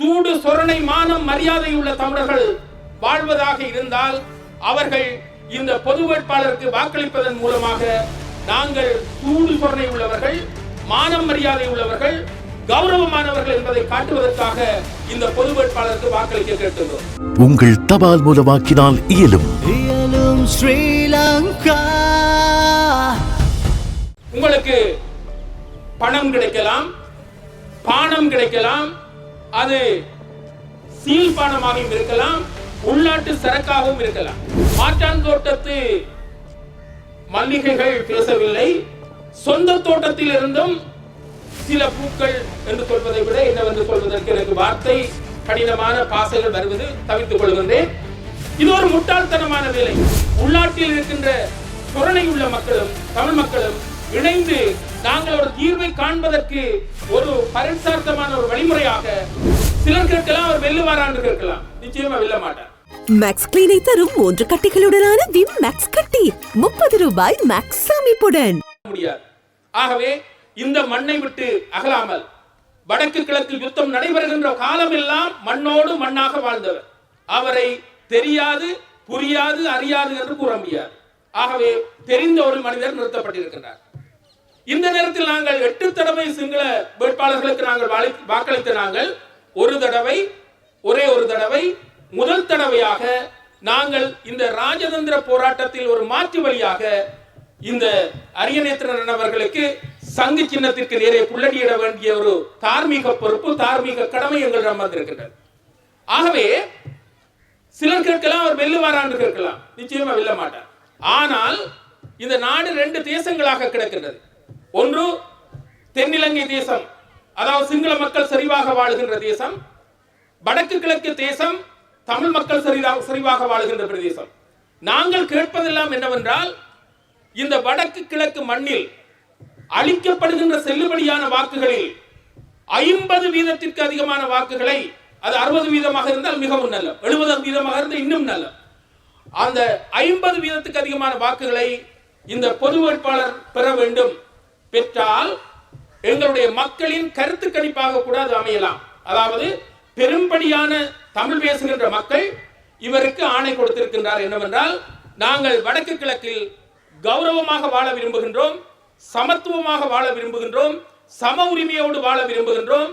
சூடு சொரணை மானம் மரியாதை உள்ள தமிழர்கள் வாழ்வதாக இருந்தால் அவர்கள் இந்த பொது வேட்பாளருக்கு வாக்களிப்பதன் மூலமாக நாங்கள் சூடு சொரணை உள்ளவர்கள் மானம் மரியாதை உள்ளவர்கள் கௌரவமானவர்கள் என்பதை காட்டுவதற்காக இந்த பொது வேட்பாளருக்கு வாக்களிக்க கேட்டுள்ளோம். உங்கள் தபால் மூலமாக்கினால் இயலும். இயலும் ஸ்ரீலங்கா. உங்களுக்கு பணம் கிடைக்கலாம் பானம் கிடைக்கலாம் அது சீல் பானமாகவும் இருக்கலாம் உள்நாட்டு சரக்காகவும் இருக்கலாம். மாற்றாந்தோட்டத்து மல்லிகைகள் பேசவில்லை. சொந்த தோட்டத்தில் இருந்தும் சில பூக்கள் என்று சொல்வதை விட என்னவென்று சொல்வதற்கு எனக்கு வார்த்தை கடினமான பாசைகள் வருவது தவித்துக் கொள்கின்றேன். இது ஒரு முட்டாள்தனமான வேலை. உள்நாட்டில் இருக்கின்ற புறணை உள்ள மக்களும் தமிழ் மக்களும் இணைந்து நாங்கள் ஒரு தீர்வை காண்பதற்கு ஒரு பரிசார்த்தமான ஒரு வழிமுறையாக சிலர் கேட்கலாம் அவர் வெல்லுவாரா என்று கேட்கலாம். நிச்சயமா வெல்ல மாட்டார். மேக்ஸ் கிளீனை தரும் மூன்று கட்டிகளுடனான விம் மேக்ஸ் கட்டி. முப்பது ரூபாய் மேக்ஸ் சேமிப்புடன். முடியாது. ஆகவே இந்த மண்ணை விட்டு அகலாமல் வடக்கு கிழக்கு யுத்தம் நடைபெறுகின்ற காலமெல்லாம் மண்ணோடு மண்ணாக வாழ்ந்தவர். அவரை தெரியாது புரியாது அறியாது என்று கூற முடியாது. ஆகவே தெரிந்த ஒரு மனிதர் நிறுத்தப்பட்டிருக்கின்றார். இந்த நேரத்தில் நாங்கள் எட்டு தடவை சிங்கள வேட்பாளர்களுக்கு நாங்கள் வாக்களித்த நாங்கள் ஒரு தடவை ஒரே ஒரு தடவை முதல் தடவையாக நாங்கள் இந்த ராஜதந்திர போராட்டத்தில் ஒரு மாற்று வழியாக இந்த அரியநேத்திரன் அவர்களுக்கு சங்கு சின்னத்திற்கு நேரே புள்ளடியிட வேண்டிய ஒரு தார்மீக பொறுப்பு தார்மீக கடமை எங்களிடம் வந்திருக்கின்றது ஆகவே சிலர் கேட்கலாம் அவர் வெல்லுவாரான்னு கேட்கலாம். நிச்சயமா வெல்ல மாட்டார். ஆனால் இந்த நாடு ரெண்டு தேசங்களாக கிடக்கின்றது. ஒன்று தென்னிலங்கை தேசம் அதாவது சிங்கள மக்கள் சரிவாக வாழுகின்ற தேசம் வடக்கு கிழக்கு தேசம் தமிழ் மக்கள் சரிவாக சரிவாக வாழுகின்ற பிரதேசம். நாங்கள் கேட்பதெல்லாம் என்னவென்றால் இந்த வடக்கு கிழக்கு மண்ணில் அளிக்கப்படுகின்ற செல்லுபடியான வாக்குகளில் ஐம்பது வீதத்திற்கு அதிகமான வாக்குகளை அது அறுபது வீதமாக இருந்தால் மிகவும் நல்ல எழுபது வீதமாக இருந்தால் இன்னும் நல்ல. அந்த ஐம்பது வீதத்துக்கு அதிகமான வாக்குகளை இந்த பொது வேட்பாளர் பெற வேண்டும். பெற்றால் எங்களுடைய மக்களின் கருத்து கணிப்பாக கூட அது அமையலாம். அதாவது பெரும்படியான தமிழ் பேசுகின்ற மக்கள் இவருக்கு ஆணை கொடுத்திருக்கின்றார் என்னவென்றால் நாங்கள் வடக்கு கிழக்கில் கௌரவமாக வாழ விரும்புகின்றோம் சமத்துவமாக வாழ விரும்புகின்றோம் சம உரிமையோடு வாழ விரும்புகின்றோம்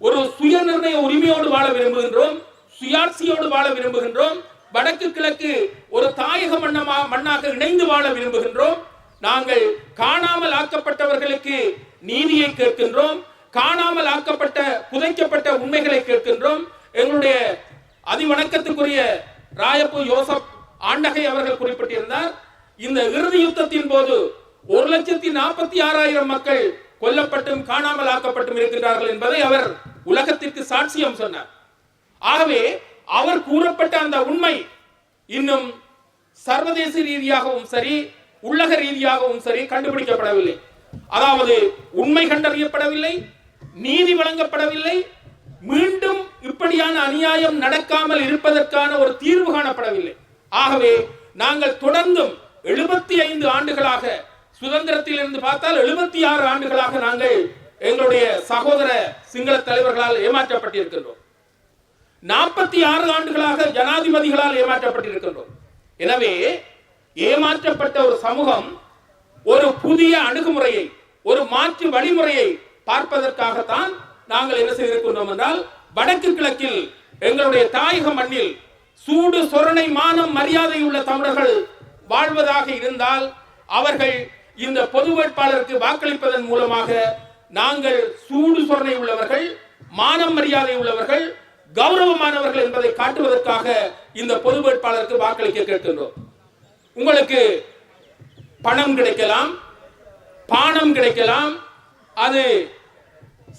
ஒரு சுய நிர்ணய உரிமையோடு வாழ விரும்புகின்றோம் சுயாட்சியோடு வாழ விரும்புகின்றோம் வடக்கு கிழக்கு ஒரு தாயக மன்னமா மண்ணாக இணைந்து வாழ விரும்புகின்றோம் நாங்கள் காணாமல் ஆக்கப்பட்டவர்களுக்கு நீதியை கேட்கின்றோம் காணாமல் ஆக்கப்பட்ட புதைக்கப்பட்ட உண்மைகளை கேட்கின்றோம். எங்களுடைய அதிவணக்கத்துக்குரிய ராயப்பு யோசப் ஆண்டகை அவர்கள் குறிப்பிட்டிருந்தார் இந்த இறுதி யுத்தத்தின் போது ஒரு லட்சத்தி நாற்பத்தி ஆறாயிரம் மக்கள் கொல்லப்பட்டும் காணாமல் ஆக்கப்பட்டும் இருக்கின்றார்கள் என்பதை அவர் உலகத்திற்கு சாட்சியம் சொன்னார். ஆகவே அவர் கூறப்பட்ட அந்த உண்மை இன்னும் சர்வதேச ரீதியாகவும் சரி உள்ளக ரீதியாகவும் சரி கண்டுபிடிக்கப்படவில்லை. அதாவது உண்மை கண்டறியப்படவில்லை நீதி வழங்கப்படவில்லை மீண்டும் இப்படியான அநியாயம் நடக்காமல் இருப்பதற்கான ஒரு தீர்வு காணப்படவில்லை. ஆகவே நாங்கள் தொடர்ந்தும் எழுபத்தி ஐந்து ஆண்டுகளாக சுதந்திரத்தில் இருந்து பார்த்தால் எழுபத்தி ஆறு ஆண்டுகளாக நாங்கள் எங்களுடைய சகோதர சிங்கள தலைவர்களால் ஏமாற்றப்பட்டிருக்கின்றோம். நாற்பத்தி ஆறு ஆண்டுகளாக ஜனாதிபதிகளால் ஏமாற்றப்பட்டிருக்கின்றோம். எனவே ஏமாற்றப்பட்ட ஒரு சமூகம் ஒரு புதிய அணுகுமுறையை ஒரு மாற்று வழிமுறையை பார்ப்பதற்காகத்தான் நாங்கள் என்ன செய்திருக்கின்றோம் என்றால் வடக்கு கிழக்கில் எங்களுடைய தாயக மண்ணில் சூடு சொரணை மானம் மரியாதை உள்ள தமிழர்கள் வாழ்வதாக இருந்தால் அவர்கள் இந்த பொது வேட்பாளருக்கு வாக்களிப்பதன் மூலமாக நாங்கள் சூடு சொரணை உள்ளவர்கள் மானம் மரியாதை உள்ளவர்கள் கௌரவமானவர்கள் என்பதை காட்டுவதற்காக இந்த பொது வேட்பாளருக்கு வாக்களிக்க கேட்கின்றோம். உங்களுக்கு பணம் கிடைக்கலாம் பானம் கிடைக்கலாம் அது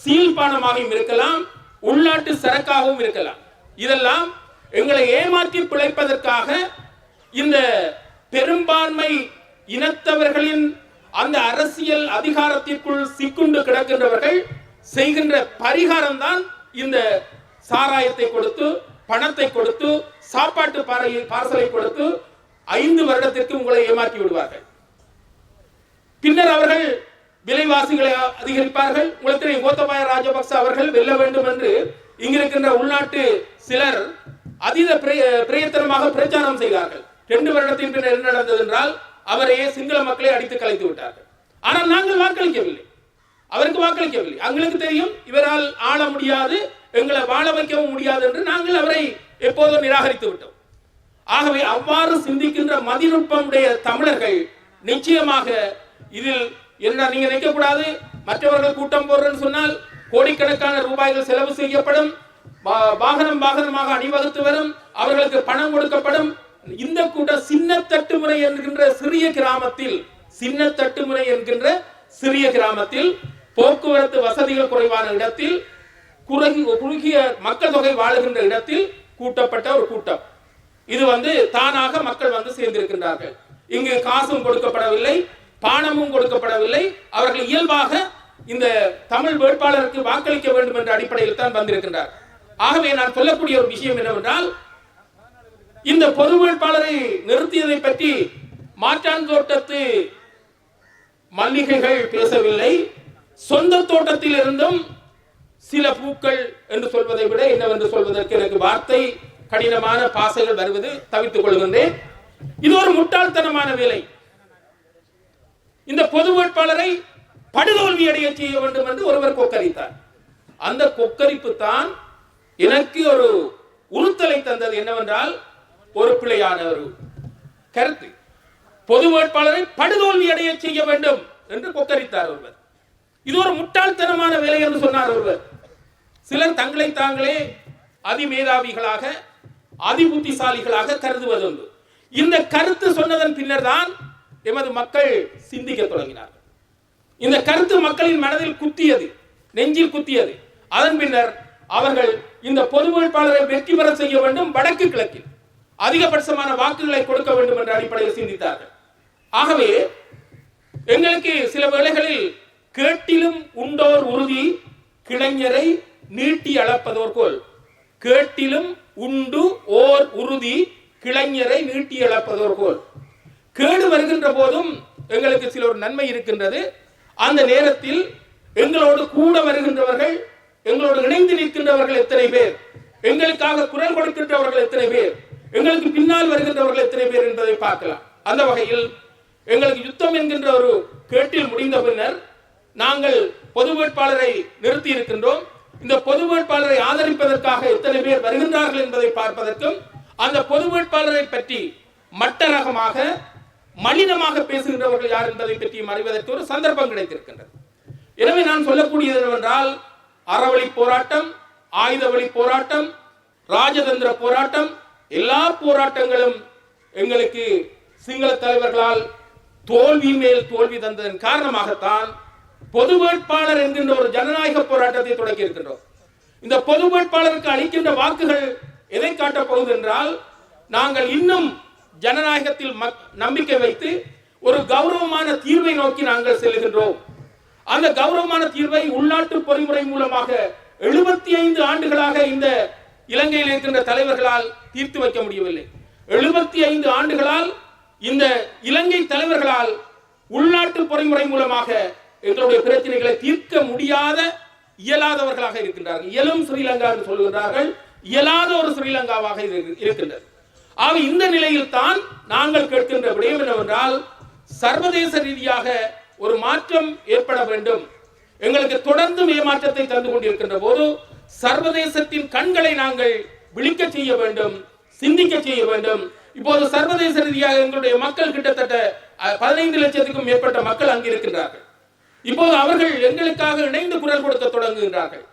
சீல் பானமாகவும் இருக்கலாம் உள்நாட்டு சரக்காகவும் இருக்கலாம். இதெல்லாம் எங்களை ஏமாற்றி பிழைப்பதற்காக இந்த பெரும்பான்மை இனத்தவர்களின் அந்த அரசியல் அதிகாரத்திற்குள் சிக்குண்டு கிடக்கின்றவர்கள் செய்கின்ற பரிகாரம் தான் இந்த சாராயத்தை கொடுத்து பணத்தை கொடுத்து சாப்பாட்டு பாறையில் பார்சலை கொடுத்து ஐந்து வருடத்திற்கு உங்களை ஏமாற்றி விடுவார்கள். பின்னர் அவர்கள் விலைவாசிகளை அதிகரிப்பார்கள். உலகத்திலே கோத்தபாய ராஜபக்ச அவர்கள் வெல்ல வேண்டும் என்று இங்கிருக்கின்ற உள்நாட்டு சிலர் அதீத பிரயத்தனமாக பிரச்சாரம் செய்தார்கள். ரெண்டு வருடத்தின் பின்னர் என்ன நடந்தது என்றால் அவரையே சிங்கள மக்களை அடித்து கலைத்து விட்டார்கள். ஆனால் நாங்கள் வாக்களிக்கவில்லை. அவருக்கு வாக்களிக்கவில்லை. எங்களுக்கு தெரியும் இவரால் ஆள முடியாது எங்களை வாழ வைக்கவும் முடியாது என்று நாங்கள் அவரை எப்போதும் நிராகரித்து விட்டோம். ஆகவே அவ்வாறு சிந்திக்கின்ற மதிநுட்பமுடைய தமிழர்கள் நிச்சயமாக இதில் என்ன நீங்க நினைக்க கூடாது மற்றவர்கள் கூட்டம் போடுறேன்னு சொன்னால் கோடிக்கணக்கான ரூபாய்கள் செலவு செய்யப்படும். வாகனம் வாகனமாக அணிவகுத்து வரும். அவர்களுக்கு பணம் கொடுக்கப்படும். இந்த கூட்டம் சின்ன தட்டுமுறை என்கின்ற சிறிய கிராமத்தில் சின்ன தட்டுமுறை என்கின்ற சிறிய கிராமத்தில் போக்குவரத்து வசதிகள் குறைவான இடத்தில் குறுகி- குறுகிய மக்கள் தொகை வாழுகின்ற இடத்தில் கூட்டப்பட்ட ஒரு கூட்டம். இது வந்து தானாக மக்கள் வந்து சேர்ந்திருக்கின்றார்கள். இங்கு காசும் கொடுக்கப்படவில்லை பானமும் கொடுக்கப்படவில்லை. அவர்கள் இயல்பாக இந்த தமிழ் வேட்பாளருக்கு வாக்களிக்க வேண்டும் என்ற அடிப்படையில் தான் வந்திருக்கின்றார். ஆகவே நான் சொல்லக்கூடிய ஒரு விஷயம் என்னவென்றால் இந்த பொது வேட்பாளரை நிறுத்தியதை பற்றி மாற்றான் தோட்டத்து மல்லிகைகள் பேசவில்லை. சொந்த தோட்டத்தில் இருந்தும் சில பூக்கள் என்று சொல்வதை விட என்னவென்று சொல்வதற்கு எனக்கு வார்த்தை கடினமான பாசைகள் வருவது தவித்துக் கொள்கின்றேன். இது ஒரு முட்டாள்தனமான வேலை. இந்த பொது வேட்பாளரை படுதோல்வி அடைய செய்ய வேண்டும் என்று ஒருவர் கொக்கரித்தார். அந்த கொக்கரிப்பு தான் எனக்கு ஒரு உறுத்தலை தந்தது என்னவென்றால் ஒரு பிழையான ஒரு கருத்து. பொது வேட்பாளரை படுதோல்வி அடைய செய்ய வேண்டும் என்று கொக்கரித்தார் ஒருவர். இது ஒரு முட்டாள்தனமான வேலை என்று சொன்னார் ஒருவர். சிலர் தங்களை தாங்களே அதிமேதாவிகளாக அதிபுத்திசாலிகளாக கருதுவதுண்டு. இந்த கருத்து சொன்னதன் பின்னர் தான் எமது மக்கள் சிந்திக்க தொடங்கினார்கள். இந்த கருத்து மக்களின் மனதில் குத்தியது நெஞ்சில் குத்தியது. அதன் பின்னர் அவர்கள் இந்த பொது வேட்பாளரை வெற்றி பெற செய்ய வேண்டும் வடக்கு கிழக்கில். அதிகபட்சமான வாக்குகளை கொடுக்க வேண்டும் என்ற அடிப்படையில் சிந்தித்தார்கள். ஆகவே எங்களுக்கு சில வேளைகளில் கேட்டிலும் உண்டோர் உறுதி கிளைஞரை நீட்டி அளப்பதோர் போல் கேட்டிலும் உண்டு ஓர் உறுதி கிளைஞரை நீட்டி அளப்பதோர் போல் கேடு வருகின்ற போதும் எங்களுக்கு சில ஒரு நன்மை இருக்கின்றது. அந்த நேரத்தில் எங்களோடு கூட வருகின்றவர்கள் எங்களோடு இணைந்து நிற்கின்றவர்கள் எத்தனை பேர்? எங்களுக்காக குரல் கொடுக்கின்றவர்கள் எத்தனை பேர்? எங்களுக்கு பின்னால் வருகின்றவர்கள் எத்தனை பேர் என்பதை பார்க்கலாம். அந்த வகையில் எங்களுக்கு யுத்தம் என்கின்ற ஒரு கேட்டில் முடிந்த பின்னர் நாங்கள் பொது வேட்பாளரை நிறுத்தி இருக்கின்றோம் இந்த பொது வேட்பாளரை ஆதரிப்பதற்காக எத்தனை பேர் வருகின்றார்கள் என்பதை பார்ப்பதற்கும் அந்த பொது வேட்பாளரை பற்றி மட்டரகமாக மலினமாக பேசுகின்றவர்கள் யார் என்பதை பற்றி அறிவதற்கு ஒரு சந்தர்ப்பம் கிடைத்திருக்கின்றது. எனவே நான் சொல்லக்கூடியது என்னவென்றால் அறவழி போராட்டம் ஆயுத வழி போராட்டம் ராஜதந்திர போராட்டம் எல்லா போராட்டங்களும் எங்களுக்கு சிங்கள தலைவர்களால் தோல்வி மேல் தோல்வி தந்ததன் காரணமாகத்தான் பொது வேட்பாளர் என்கின்ற ஒரு ஜனநாயக போராட்டத்தை தொடங்கி இருக்கின்றோம். இந்த பொது வேட்பாளருக்கு அளிக்கின்ற வாக்குகள் எதை காட்டப் போகுது என்றால் நாங்கள் இன்னும் ஜனநாயகத்தில் நம்பிக்கை வைத்து ஒரு கௌரவமான தீர்வை நோக்கி நாங்கள் செல்கின்றோம் அந்த கௌரவமான தீர்வை உள்நாட்டு பொறிமுறை மூலமாக எழுபத்தி ஐந்து ஆண்டுகளாக இந்த இலங்கையில் இருக்கின்ற தலைவர்களால் தீர்த்து வைக்க முடியவில்லை. எழுபத்தி ஐந்து ஆண்டுகளால் இந்த இலங்கை தலைவர்களால் உள்நாட்டு பொறிமுறை மூலமாக எங்களுடைய பிரச்சனைகளை தீர்க்க முடியாத இயலாதவர்களாக இருக்கின்றார்கள். இயலும் ஸ்ரீலங்கா என்று சொல்கின்றார்கள் இயலாத ஒரு ஸ்ரீலங்காவாக இருக்கின்றது. ஆக இந்த நிலையில் தான் நாங்கள் கேட்கின்ற விடயம் என்னவென்றால் சர்வதேச ரீதியாக ஒரு மாற்றம் ஏற்பட வேண்டும். எங்களுக்கு தொடர்ந்து ஏமாற்றத்தை தந்து கொண்டிருக்கின்ற போது சர்வதேசத்தின் கண்களை நாங்கள் விழிக்க செய்ய வேண்டும் சிந்திக்க செய்ய வேண்டும். இப்போது சர்வதேச ரீதியாக எங்களுடைய மக்கள் கிட்டத்தட்ட பதினைந்து லட்சத்துக்கும் மேற்பட்ட மக்கள் அங்கு இருக்கின்றார்கள் இப்போது அவர்கள் எங்களுக்காக இணைந்து குரல் கொடுக்க தொடங்குகின்றார்கள்.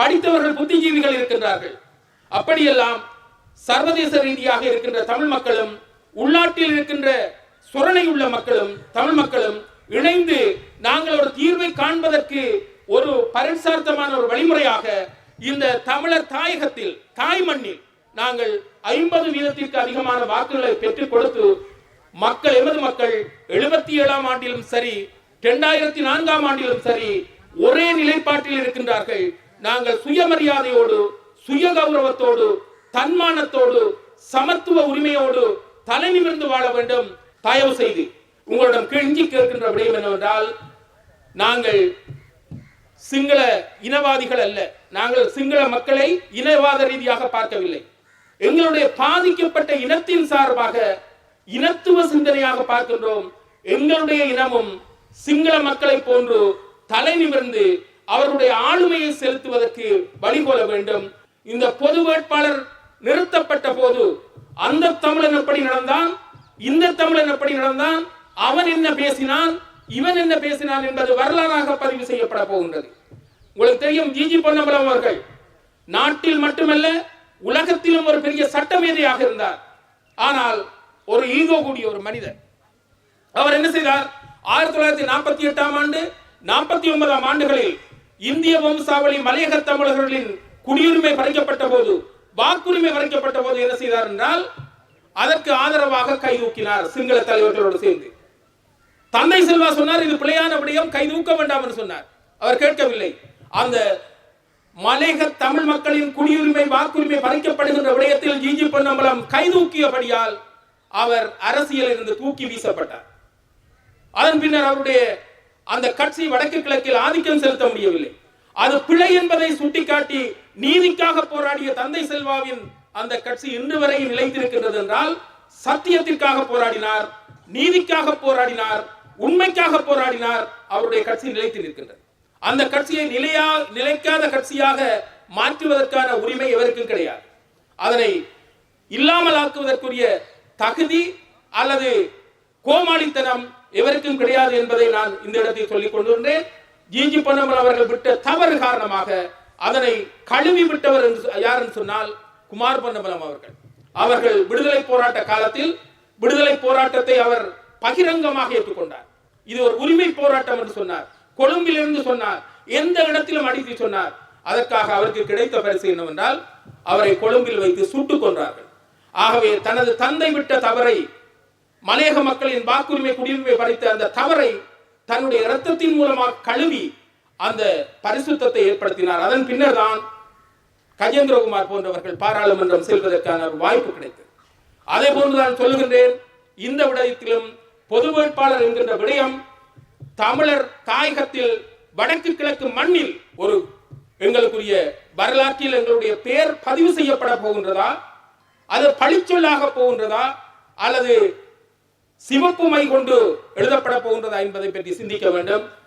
படித்தவர்கள் புத்திஜீவிகள் இருக்கின்றார்கள். அப்படியெல்லாம் சர்வதேச ரீதியாக இருக்கின்ற தமிழ் மக்களும் உள்நாட்டில் இருக்கின்ற சுரணை உள்ள மக்களும் தமிழ் மக்களும் இணைந்து நாங்கள் ஒரு தீர்வை காண்பதற்கு ஒரு பரிசார்த்தமான ஒரு வழிமுறையாக இந்த தமிழர் தாயகத்தில் தாய் மண்ணில் நாங்கள் ஐம்பது வீதத்திற்கு அதிகமான வாக்குகளை பெற்றுக் கொடுத்து மக்கள் எமது மக்கள் எழுபத்தி ஏழாம் ஆண்டிலும் சரி இரண்டாயிரத்தி நான்காம் ஆண்டிலும் சரி ஒரே நிலைப்பாட்டில் இருக்கின்றார்கள். நாங்கள் சுயமரியாதையோடு சுய கௌரவத்தோடு தன்மானத்தோடு சமத்துவ உரிமையோடு தலை நிமிர்ந்து வாழ வேண்டும். தயவு செய்து உங்களிடம் கெஞ்சி கேட்கின்ற விடயம் என்னவென்றால் நாங்கள் சிங்கள இனவாதிகள் அல்ல. நாங்கள் சிங்கள மக்களை இனவாத ரீதியாக பார்க்கவில்லை. எங்களுடைய பாதிக்கப்பட்ட இனத்தின் சார்பாக இனத்துவ சிந்தனையாக பார்க்கின்றோம். எங்களுடைய இனமும் சிங்கள மக்களை போன்று தலை நிமிர்ந்து அவருடைய ஆளுமையை செலுத்துவதற்கு வழிகோல வேண்டும். இந்த பொது வேட்பாளர் நிறுத்தப்பட்ட போது அந்த தமிழன் எப்படி நடந்தான்? இந்த தமிழன் எப்படி நடந்தான்? அவன் என்ன பேசினான்? இவன் என்ன பேசினான் என்பது வரலாறாக பதிவு செய்யப்பட போகின்றது. உங்களுக்கு தெரியும் ஜிஜி பொன்னம்பலம் அவர்கள் நாட்டில் மட்டுமல்ல உலகத்திலும் ஒரு பெரிய சட்டமேதையாக இருந்தார். ஆனால் ஒரு ஈகோ கூடிய ஒரு மனிதர். அவர் என்ன செய்தார்? ஆயிரத்தி தொள்ளாயிரத்தி நாற்பத்தி எட்டாம் ஆண்டு நாற்பத்தி ஒன்பதாம் ஆண்டுகளில் இந்திய வம்சாவளி மலையக தமிழர்களின் குடியுரிமை பறிக்கப்பட்ட போது வாக்குரிமை பறிக்கப்பட்ட போது என்ன செய்தார் என்றால் அதற்கு ஆதரவாக கைதூக்கினார் சிங்கள தலைவர்களோடு சேர்ந்து. தந்தை செல்வா சொன்னார் இது பிழையான விடயம் கைதூக்க வேண்டாம் என்று சொன்னார். அவர் கேட்கவில்லை. அந்த மலையக தமிழ் மக்களின் குடியுரிமை வாக்குரிமை பறிக்கப்படுகின்ற விடயத்தில் ஜிஜி பொன்னம்பலம் கைதூக்கியபடியால் அவர் அரசியலில் இருந்து தூக்கி வீசப்பட்டார். அதன் பின்னர் அவருடைய அந்த கட்சி வடக்கு கிழக்கில் ஆதிக்கம் செலுத்த முடியவில்லை. அது பிழை என்பதை சுட்டிக்காட்டி நீதிக்காக போராடிய தந்தை செல்வாவின் அந்த கட்சி இன்று வரை நிலைத்திருக்கின்றது என்றால் சத்தியத்திற்காக போராடினார் நீதிக்காக போராடினார் உண்மைக்காக போராடினார் அவருடைய கட்சி நிலைத்து நிற்கின்றது. அந்த கட்சியை நிலையா நிலைக்காத கட்சியாக மாற்றுவதற்கான உரிமை எவருக்கும் கிடையாது. அதனை இல்லாமல் ஆக்குவதற்குரிய தகுதி அல்லது கோமாளித்தனம் எவருக்கும் கிடையாது என்பதை நான் இந்த இடத்தில் சொல்லிக் கொண்டுள்ளேன் ஜிஜி பொன்னம்பலம் அவர்கள் விட்ட தவறு காரணமாக அதனை கழுவி விட்டவர் என்று யார் என்று சொன்னால் குமார் பொன்னம்பலம் அவர்கள். அவர்கள் விடுதலை போராட்ட காலத்தில் விடுதலை போராட்டத்தை அவர் பகிரங்கமாக ஏற்றுக்கொண்டார். இது ஒரு உரிமை போராட்டம் என்று சொன்னார். கொழும்பிலிருந்து சொன்னார். எந்த இடத்திலும் அடித்து சொன்னார். அதற்காக அவருக்கு கிடைத்த பரிசு என்னவென்றால் அவரை கொழும்பில் வைத்து சுட்டுக் கொன்றார்கள். ஆகவே தனது தந்தை விட்ட தவறை மலையக மக்களின் வாக்குரிமை குடியுரிமை பறித்த அந்த தவறை தன்னுடைய இரத்தத்தின் மூலமாக கழுவி அந்த பரிசுத்தத்தை ஏற்படுத்தினார். அதன் பின்னர் தான் கஜேந்திரகுமார் போன்றவர்கள் பாராளுமன்றம் செல்வதற்கான ஒரு வாய்ப்பு கிடைத்தது. அதே போன்று நான் சொல்லுகின்றேன் இந்த விடயத்திலும் பொது வேட்பாளர் என்கின்ற விடயம் தமிழர் தாயகத்தில் வடக்கு கிழக்கு மண்ணில் ஒரு எங்களுக்குரிய வரலாற்றில் எங்களுடைய பெயர் பதிவு செய்யப்பட போகின்றதா? அது பழிச்சொல்லாக போகின்றதா? அல்லது சிவப்பு மை கொண்டு எழுதப்பட போகின்றதா என்பதை பற்றி சிந்திக்க வேண்டும்.